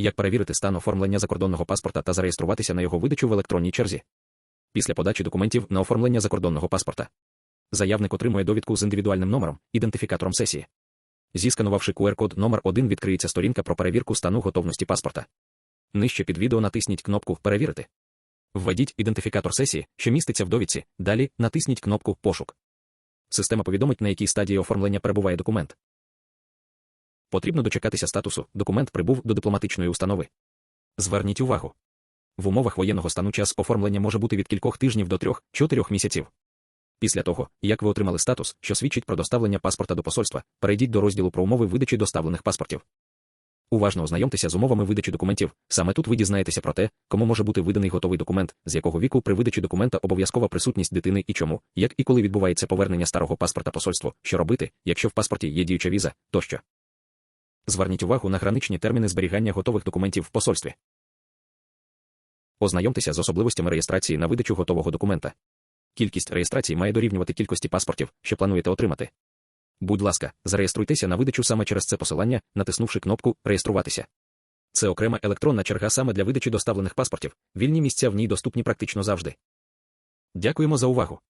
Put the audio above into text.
Як перевірити стан оформлення закордонного паспорта та зареєструватися на його видачу в електронній черзі? Після подачі документів на оформлення закордонного паспорта. Заявник отримує довідку з індивідуальним номером, ідентифікатором сесії. Зісканувавши QR-код номер 1 відкриється сторінка про перевірку стану готовності паспорта. Нижче під відео натисніть кнопку Перевірити. Введіть ідентифікатор сесії, що міститься в довідці, далі натисніть кнопку Пошук. Система повідомить, на якій стадії оформлення перебуває документ. Потрібно дочекатися статусу документ прибув до дипломатичної установи. Зверніть увагу. В умовах воєнного стану час оформлення може бути від кількох тижнів до 3-4 місяців. Після того, як ви отримали статус, що свідчить про доставлення паспорта до посольства, перейдіть до розділу про умови видачі доставлених паспортів. Уважно ознайомтеся з умовами видачі документів. Саме тут ви дізнаєтеся про те, кому може бути виданий готовий документ, з якого віку при видачі документа обов'язкова присутність дитини і чому, як і коли відбувається повернення старого паспорта посольству, що робити, якщо в паспорті є діюча віза, тощо. Зверніть увагу на граничні терміни зберігання готових документів в посольстві. Ознайомтеся з особливостями реєстрації на видачу готового документа. Кількість реєстрацій має дорівнювати кількості паспортів, що плануєте отримати. Будь ласка, зареєструйтеся на видачу саме через це посилання, натиснувши кнопку Реєструватися. Це окрема електронна черга саме для видачі доставлених паспортів, вільні місця в ній доступні практично завжди. Дякуємо за увагу!